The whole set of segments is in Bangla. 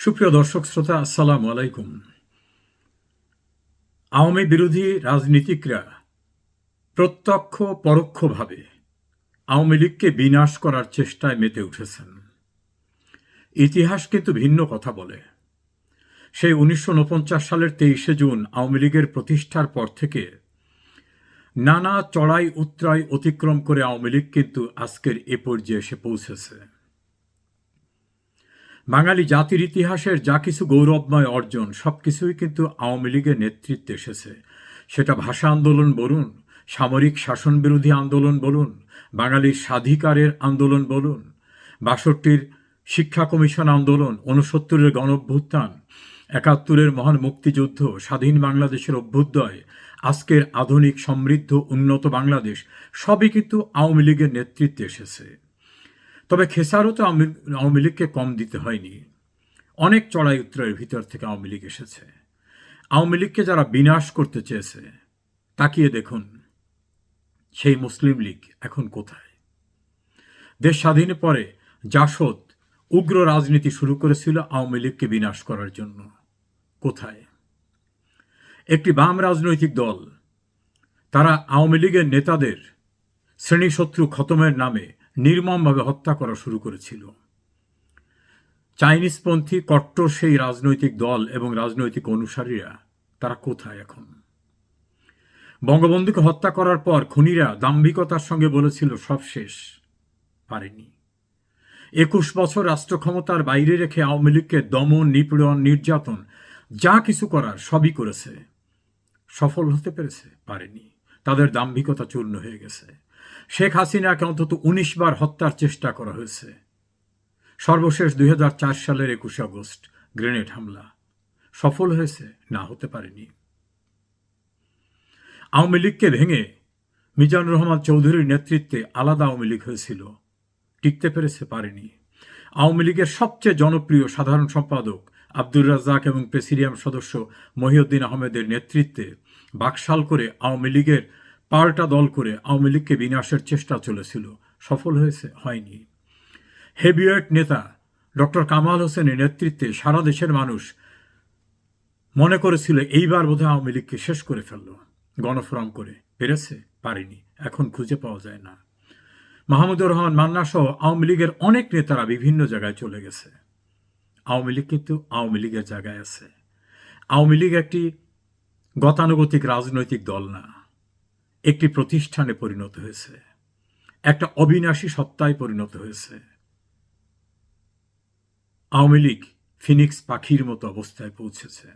সুপ্রিয় দর্শক, শ্রোতা, আসসালামু আলাইকুম। আওয়ামী বিরোধী রাজনীতিকরা প্রত্যক্ষ, পরোক্ষভাবে আওয়ামী লীগকে বিনাশ করার চেষ্টায় মেতে উঠেছেন। ইতিহাস কিন্তু ভিন্ন কথা বলে। সেই উনিশশো উনপঞ্চাশ সালের তেইশে জুন আওয়ামী লীগের প্রতিষ্ঠার পর থেকে নানা চড়াই উত্তরাই অতিক্রম করে আওয়ামী লীগ কিন্তু আজকের এ পর্যায়ে এসে পৌঁছেছে। বাঙালি জাতির ইতিহাসের যা কিছু গৌরবময় অর্জন, সব কিছুই কিন্তু আওয়ামী লীগের নেতৃত্বে এসেছে। সেটা ভাষা আন্দোলন বলুন, সামরিক শাসন বিরোধী আন্দোলন বলুন, বাঙালির স্বাধিকারের আন্দোলন বলুন, বাষট্টির শিক্ষা কমিশন আন্দোলন, ঊনসত্তরের গণঅভ্যুত্থান, একাত্তরের মহান মুক্তিযুদ্ধ, স্বাধীন বাংলাদেশের অভ্যুদয়, আজকের আধুনিক সমৃদ্ধ উন্নত বাংলাদেশ, সবই কিন্তু আওয়ামী লীগের নেতৃত্বে এসেছে। তবে খেসারও তো আওয়ামী লীগকে কম দিতে হয়নি। অনেক চড়াই উত্তরের ভিতর থেকে আওয়ামী লীগ এসেছে। আওয়ামী লীগকে যারা বিনাশ করতে চেয়েছে, তাকিয়ে দেখুন, সেই মুসলিম লীগ এখন কোথায়? দেশ স্বাধীনের পরে জাসদ উগ্র রাজনীতি শুরু করেছিল আওয়ামী লীগকে বিনাশ করার জন্য। কোথায়? একটি বাম রাজনৈতিক দল, তারা আওয়ামী লীগের নেতাদের শ্রেণীশত্রু খতমের নামে নির্মমভাবে হত্যা করা শুরু করেছিল। চাইনিজপন্থী কট্টর সেই রাজনৈতিক দল এবং রাজনৈতিক অনুসারীরা, তারা কোথায় এখন? বঙ্গবন্ধুকে হত্যা করার পর খুনিরা দাম্ভিকতার সঙ্গে বলেছিল, সব শেষ, পারেনি। একুশ বছর রাষ্ট্র ক্ষমতার বাইরে রেখে আওয়ামী লীগকে দমন, নিপীড়ন, নির্যাতন, যা কিছু করার সবই করেছে, সফল হতে পেরেছে, পারেনি। তাদের দাম্ভিকতা চূর্ণ হয়ে গেছে। শেখ হাসিনাকে অন্তত উনিশ বার হত্যার চেষ্টা করা হয়েছে। সর্বশেষ দু হাজার চার সালের একুশে আগস্ট, গ্রেনেড হামলা। সফল হয়েছে? না, হতে পারেনি। আওয়ামী লীগকে ভেঙে মিজানুর রহমান চৌধুরীর নেতৃত্বে আলাদা আওয়ামী লীগ হয়েছিল। টিকতে পেরেছে, পারেনি। আওয়ামী লীগের সবচেয়ে জনপ্রিয় সাধারণ সম্পাদক আব্দুর রাজ্জাক এবং প্রেসিডিয়াম সদস্য মহিউদ্দিন আহমেদের নেতৃত্বে বাকশাল করে আওয়ামী লীগের পাল্টা দল করে আওয়ামী লীগকে বিনাশের চেষ্টা চলেছিল, সফল হয়েছে, হয়নি। হেভিওয়েট নেতা ডক্টর কামাল হোসেনের নেতৃত্বে সারা দেশের মানুষ মনে করেছিল, এইবার বোধহয় আওয়ামী লীগকে শেষ করে ফেলল। গণফোরাম করে পেরেছে, পারেনি, এখন খুঁজে পাওয়া যায় না। মাহমুদুর রহমান মান্না সহ আওয়ামী লীগের অনেক নেতারা বিভিন্ন জায়গায় চলে গেছে। আওয়ামী লীগ কিন্তু আওয়ামী লীগের জায়গায় আছে। আওয়ামী লীগ একটি গতানুগতিক রাজনৈতিক দল না। একটি প্রতিষ্ঠানে পরিণত হয়েছে। একটা অবিনাশী সত্তায় পরিণত হয়েছে। আওয়ামী লীগ ফিনিক্স পাখির মতো অবস্থায় পৌঁছেছে।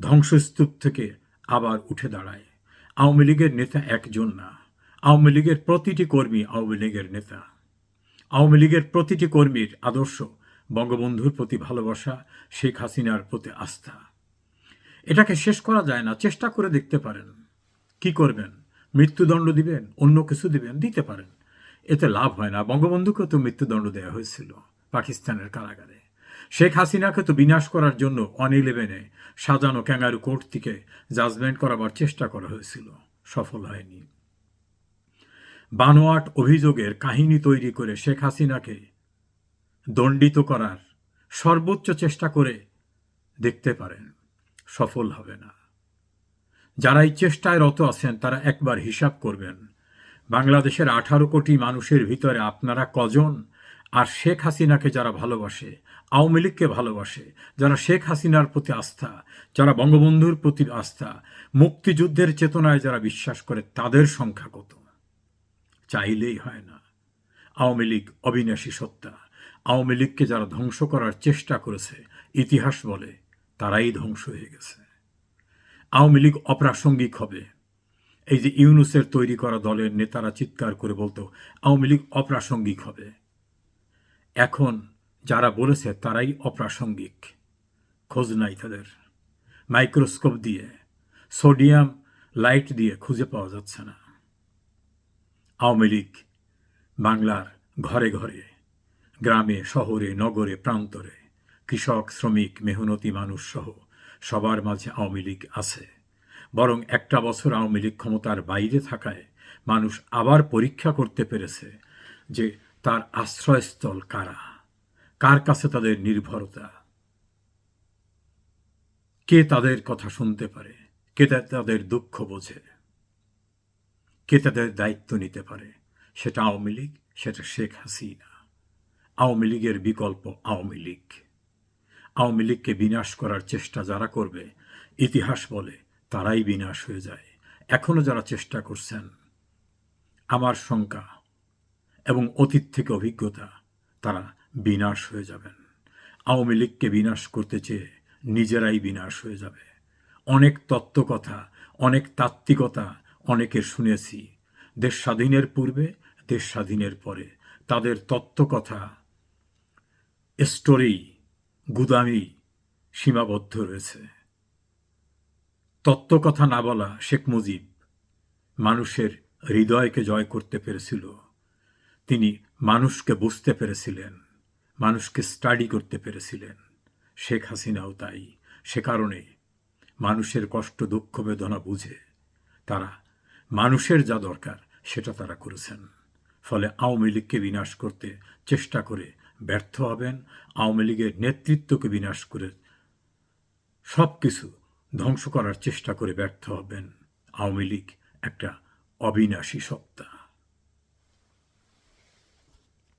ধ্বংসস্তূপ থেকে আবার উঠে দাঁড়ায়। আওয়ামী লীগের নেতা একজন না। আওয়ামী লীগের প্রতিটি কর্মী আওয়ামী লীগের নেতা। আওয়ামী লীগের প্রতিটি কর্মীর আদর্শ, বঙ্গবন্ধুর প্রতি ভালোবাসা, শেখ হাসিনার প্রতি আস্থা। এটাকে শেষ করা যায় না, চেষ্টা করে দেখতে পারেন। কি করবেন? মৃত্যুদণ্ড দিবেন? অন্য কিছু দিবেন? দিতে পারেন। এতে লাভ হয় না। বঙ্গবন্ধুকে তো মৃত্যুদণ্ড দেওয়া হয়েছিল পাকিস্তানের কারাগারে। শেখ হাসিনাকে তো বিনাশ করার জন্য ওয়ান ইলেভেনে সাজানো ক্যাঙ্গারু কোর্ট থেকে জাজমেন্ট করাবার চেষ্টা করা হয়েছিল। সফল হয়নি। বানোয়াট অভিযোগের কাহিনী তৈরি করে শেখ হাসিনাকে দণ্ডিত করার সর্বোচ্চ চেষ্টা করে দেখতে পারেন। সফল হবে না। যারা এই চেষ্টায় রত আছেন, তারা একবার হিসাব করবেন। বাংলাদেশের আঠারো কোটি মানুষের ভিতরে আপনারা কজন? আর শেখ হাসিনাকে যারা ভালোবাসে, আওয়ামী লীগকে ভালোবাসে, যারা শেখ হাসিনার প্রতি আস্থা, যারা বঙ্গবন্ধুর প্রতি আস্থা, মুক্তিযুদ্ধের চেতনায় যারা বিশ্বাস করে, তাদের সংখ্যা কত? চাইলেই হয় না। আওয়ামী লীগ অবিনাশী সত্তা। আওয়ামী লীগকে যারা ধ্বংস করার চেষ্টা করেছে, ইতিহাস বলে, তারাই ধ্বংস হয়ে গেছে। আওয়ামী লীগ অপ্রাসঙ্গিক হবে। এই যে ইউনুসের তৈরি করা দলের নেতারা চিৎকার করে বলতো, আওয়ামী লীগ অপ্রাসঙ্গিক হবে। এখন যারা বলেছে তারাই অপ্রাসঙ্গিক। খোঁজ নাই তাদের। মাইক্রোস্কোপ দিয়ে, সোডিয়াম লাইট দিয়ে খুঁজে পাওয়া যাচ্ছে না। আওয়ামী লীগ বাংলার ঘরে ঘরে, গ্রামে, শহরে, নগরে, প্রান্তরে, কৃষক, শ্রমিক, মেহনতি মানুষ সহ সবার মাঝে আওয়ামী লীগ আছে। বরং একটা বছর আওয়ামী লীগ ক্ষমতার বাইরে থাকায় মানুষ আবার পরীক্ষা করতে পেরেছে যে তার আশ্রয়স্থল কারা, কার কাছে তাদের নির্ভরতা, কে তাদের কথা শুনতে পারে, কে তাদের দুঃখ বোঝে, কে তাদের দায়িত্ব নিতে পারে, সেটা আওয়ামী লীগ, সেটা শেখ হাসিনা। আওয়ামী লীগের বিকল্প আওয়ামী লীগ। আওয়ামী লীগকে বিনাশ করার চেষ্টা যারা করবে, ইতিহাস বলে তারাই বিনাশ হয়ে যায়। এখনও যারা চেষ্টা করছেন, আমার শঙ্কা এবং অতীত থেকে অভিজ্ঞতা, তারা বিনাশ হয়ে যাবেন। আওয়ামী লীগকে বিনাশ করতে চেয়ে নিজেরাই বিনাশ হয়ে যাবে। অনেক তত্ত্বকথা, অনেক তাত্ত্বিকতা অনেকের শুনেছি, দেশ স্বাধীনের পূর্বে, দেশ স্বাধীনের পরে। তাদের তত্ত্বকথা স্টোরি গুদামি সীমাবদ্ধ রয়েছে। তত্ত্বকথা না বলা শেখ মুজিব মানুষের হৃদয়কে জয় করতে পেরেছিল। তিনি মানুষকে বুঝতে পেরেছিলেন, মানুষকে স্টাডি করতে পেরেছিলেন। শেখ হাসিনাও তাই। সে কারণে মানুষের কষ্ট, দুঃখ, বেদনা বুঝে তারা মানুষের যা দরকার সেটা তারা করেছেন। ফলে আওয়ামী লীগকে বিনাশ করতে চেষ্টা করে ব্যর্থ হবেন, আওয়ামী লীগের নেতৃত্বকে বিনাশ করে সব কিছু ধ্বংস করার চেষ্টা করে ব্যর্থ হবেন আওয়ামী লীগ, একটা অবিনাশী সত্তা।